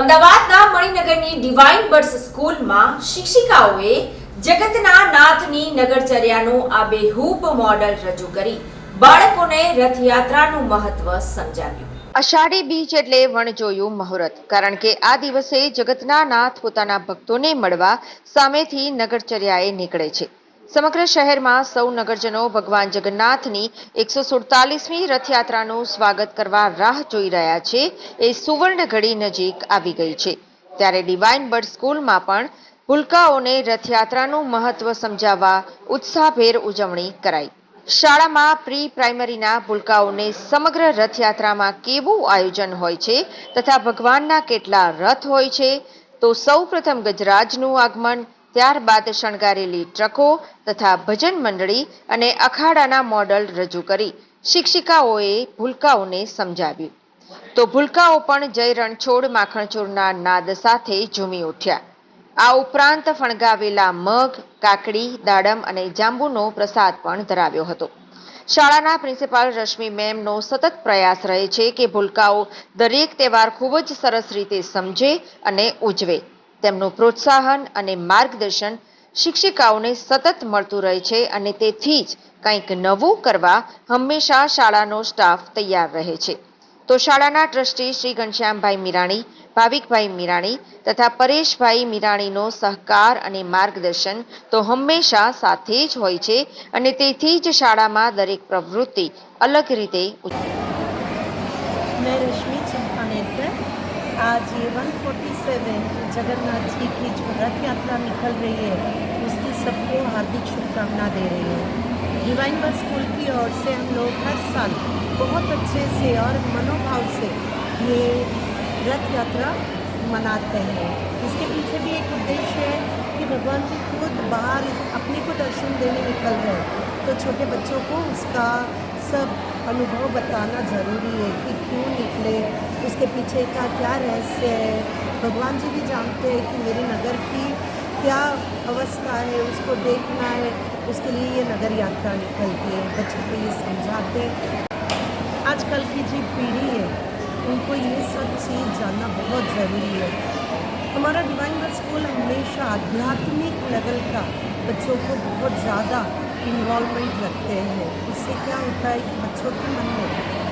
અમદાવાદના મણિનગરની divine birds સ્કૂલમાં શિક્ષિકાઓએ જગતના નાથની નગરચર્યાનું બેહૂબ મોડલ રજૂ કરી. બાળકોને રથયાત્રાનું મહત્વ સમજાવ્યું. અષાઢી બીજ એટલે વણજોયું મુહૂર્ત, કારણ કે આ દિવસે જગતના નાથ પોતાના ભક્તોને મળવા સામેથી નગરચર્યાએ નીકળે છે. સમગ્ર શહેરમાં સૌ નગરજનો ભગવાન જગન્નાથની એકસો સુડતાલીસમી રથયાત્રાનું સ્વાગત કરવા રાહ જોઈ રહ્યા છે. એ સુવર્ણ ઘડી નજીક આવી ગઈ છે. ત્યારે ડિવાઇન બર્ડ સ્કૂલમાં પણ ભૂલકાઓને રથયાત્રાનું મહત્વ સમજાવવા ઉત્સાહભેર ઉજવણી કરાઈ. શાળામાં પ્રી પ્રાઇમરીના ભૂલકાઓને સમગ્ર રથયાત્રામાં કેવું આયોજન હોય છે તથા ભગવાનના કેટલા રથ હોય છે, તો સૌ પ્રથમ ગજરાજનું આગમન ત્યારબાદ શણગારેલી ટ્રકો તથા ભજન મંડળી અને અખાડાના મોડલ રજૂ કરી શિક્ષિકાઓએ ભૂલકાઓને સમજાવ્યું. તો ભૂલકાઓ પણ જય રણછોડ માખણચોરના નાદ સાથે ઝૂમી ઉઠ્યા. આ ઉપરાંત ફણગાવેલા મગ, કાકડી, દાડમ અને જાંબુનો પ્રસાદ પણ ધરાવ્યો હતો. શાળાના પ્રિન્સિપાલ રશ્મિ મેમનો સતત પ્રયાસ રહે છે કે ભૂલકાઓ દરેક તહેવાર ખૂબ જ સરસ રીતે સમજે અને ઉજવે. તેમનું પ્રોત્સાહન અને માર્ગદર્શન શિક્ષિકાઓને સતત મળતું રહે છે અને તેથી જ કંઈક નવું કરવા હંમેશા શાળાનો સ્ટાફ તૈયાર રહે છે. તો શાળાના ટ્રસ્ટી શ્રી ઘનશ્યામભાઈ મીરાણી, ભાવિકભાઈ મીરાણી તથા પરેશભાઈ મીરાણીનો સહકાર અને માર્ગદર્શન તો હંમેશા સાથે જ હોય છે અને તેથી જ શાળામાં દરેક પ્રવૃત્તિ અલગ રીતે મેં રશ્મિ आज ये 147 जगन्नाथ जी की जो रथ यात्रा निकल रही है, उसकी सबको हार्दिक शुभकामना दे रही है। डिवाइन बस स्कूल की ओर से हम लोग हर साल बहुत अच्छे से और मनोभाव से ये रथ यात्रा मनाते हैं। इसके पीछे भी एक उद्देश्य है कि भगवान जी खुद बाहर अपने को दर्शन देने निकल रहे हैं। तो छोटे बच्चों को उसका सब अनुभव बताना ज़रूरी है कि क्यों निकले, उसके पीछे का क्या रहस्य है? भगवान जी भी जानते हैं कि मेरे नगर की क्या अवस्था है, उसको देखना है, उसके लिए ये नगर यात्रा निकलती है। बच्चों को ये समझाते हैं। आजकल की जो पीढ़ी है, उनको ये सब चीज़ जानना बहुत ज़रूरी है। हमारा डिवाइन स्कूल हमेशा आध्यात्मिक लेवल का बच्चों को बहुत ज़्यादा इन्वॉल्वमेंट रखते हैं। इससे क्या होता है कि बच्चों के मन में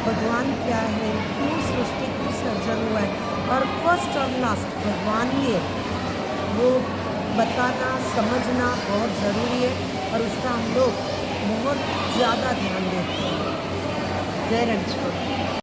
भगवान क्या है? क्यों सृष्टि को सर्जन हुआ है? और फ़र्स्ट और लास्ट भगवान ही है वो बताना, समझना बहुत ज़रूरी है और उसका हम लोग बहुत ज़्यादा ध्यान देते हैं। जय रणछोड़